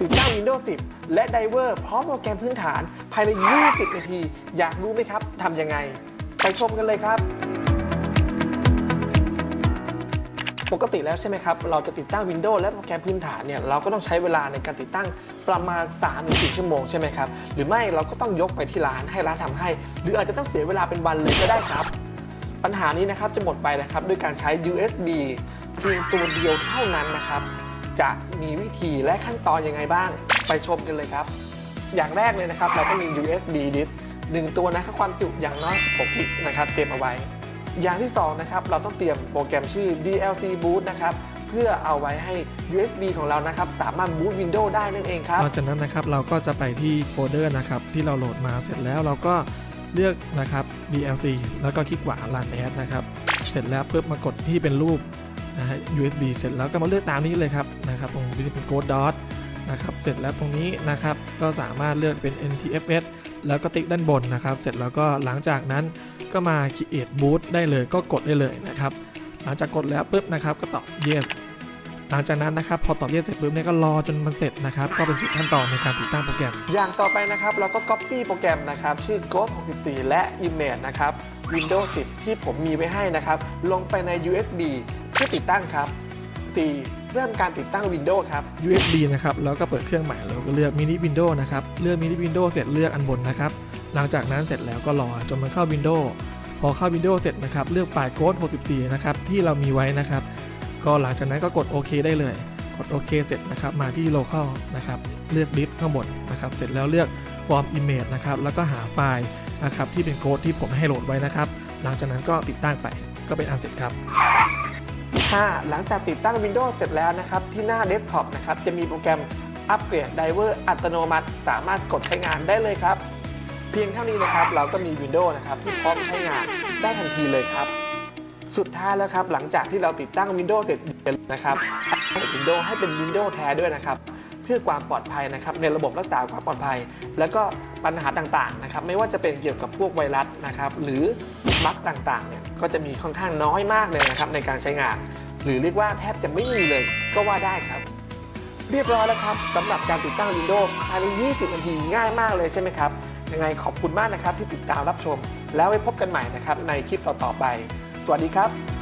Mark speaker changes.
Speaker 1: ติดตั้ง Windows 10 และ Diver พร้อมโปรแกรมพื้นฐานภายใน 20 นาที อยากรู้ไหมครับทำยังไง ไปชมกันเลยครับปกติแล้วใช่ไหมครับ เราจะติดตั้ง Windows และโปรแกรมพื้นฐานเนี่ย เราก็ต้องใช้เวลาในการติดตั้งประมาณ3-4ชั่วโมงใช่ไหมครับ หรือไม่เราก็ต้องยกไปที่ร้านให้ร้านทำให้ หรืออาจจะต้องเสียเวลาเป็นวันเลยก็ได้ครับ ปัญหานี้นะครับจะหมดไปนะครับด้วยการใช้ USB เพียงตัวเดียวเท่านั้นนะครับ จะมีวิธีและขั้นตอนยังไงบ้าง ไปชมกันเลยครับ อย่างแรกเลยนะครับ เราก็มี USB disk หนึ่งตัวนะครับความจุอย่างน้อย 16กิกนะครับเตรียมเอาไว้ อย่างที่สองนะครับเราต้องเตรียมโปรแกรมชื่อ DLC boot นะครับเพื่อเอาไว้ให้ USB ของเรานะครับสามารถ boot Windows ได้นั่นเองครับ
Speaker 2: นอกจากนั้นนะครับเราก็จะไปที่โฟลเดอร์นะครับที่เราโหลดมาเสร็จแล้วเราก็เลือกนะครับ DLC แล้วก็คลิกขวา Run As นะครับ เสร็จแล้วปุ๊บมากดที่เป็นรูป นะฮะ USB เสร็จแล้วก็มาเลือกตามนี้เลยครับนะครับตรงนี้เป็น Code Dot นะครับเสร็จแล้วตรงนี้นะครับก็สามารถเลือกเป็น NTFS แล้วก็ติ๊กด้านบนนะครับ เสร็จแล้วก็หลังจากนั้นก็มา Create Boot ได้เลยก็กดได้เลยนะครับ หลังจากกดแล้วปุ๊บนะครับก็ตอบ Yes หลังจากนั้นนะครับพอตอบ Yes เสร็จปุ๊บเนี่ยก็รอจนมันเสร็จนะครับก็เป็นสิ่ขั้นตอนในการติดตั้งโปรแกรม
Speaker 1: อย่างต่อไปนะครับเราก็ Copy โปรแกรมนะครับชื่อ Ghost 64 และ Image นะครับ Windows 10 ที่ผมมีไว้ให้นะครับ ลงไปใน USB เพื่อติดตั้งครับ 4. เริ่มการติดตั้ง Windows ครับ
Speaker 2: USB นะครับ แล้วก็เปิดเครื่องใหม่แล้วก็เลือก Mini Windows นะครับ เลือก Mini Windows เสร็จเลือกอันบนนะครับ หลังจากนั้นเสร็จแล้วก็รอจนมันเข้า Windows พอเข้า Windows เสร็จนะครับ เลือกไฟล์ Code 64 นะครับ ที่เรามีไว้นะครับ ก็หลังจากนั้นก็กดโอเคได้เลย กดโอเคเสร็จนะครับ มาที่ Local นะครับ เลือก Disk ข้างบนนะครับ เสร็จแล้วเลือก Form Image นะครับ แล้วก็หาไฟล์นะครับที่เป็นโค้ดที่ผมให้โหลดไว้นะครับ หลังจากนั้นก็ติดตั้งไป ก็เป็นอันเสร็จครับ
Speaker 1: 5. หลังจากติดตั้ง Windows เสร็จแล้วนะครับ ที่หน้า Desktop นะครับจะมีโปรแกรมอัปเกรดไดเวอร์อัตโนมัติ สามารถกดใช้งานได้เลยครับ เพียงเท่านี้นะครับ เราก็มี Windows นะครับที่พร้อมใช้งานได้ทันทีเลยครับ สุดท้ายแล้วครับ หลังจากที่เราติดตั้ง Windows เสร็จนะครับให้ Windows ให้เป็น Windows แท้ด้วยนะครับ เพื่อความปลอดภัยนะครับในระบบรักษาความปลอดภัย แล้วก็ปัญหาต่างๆนะครับไม่ว่าจะเป็นเกี่ยวกับพวกไวรัสนะครับหรือบั๊กต่างๆเนี่ยก็จะมีค่อนข้างน้อยมากเลยนะครับในการใช้งาน หรือเรียกว่าแทบจะไม่มีเลยก็ว่าได้ครับ เรียบร้อยแล้วครับสำหรับการติดตั้ง Windows ภายใน 20 นาทีง่ายมากเลยใช่ไหมครับยังไงขอบคุณมากนะครับที่ติดตามรับชม แล้วไว้พบกันใหม่นะครับในคลิปต่อๆไป สวัสดีครับ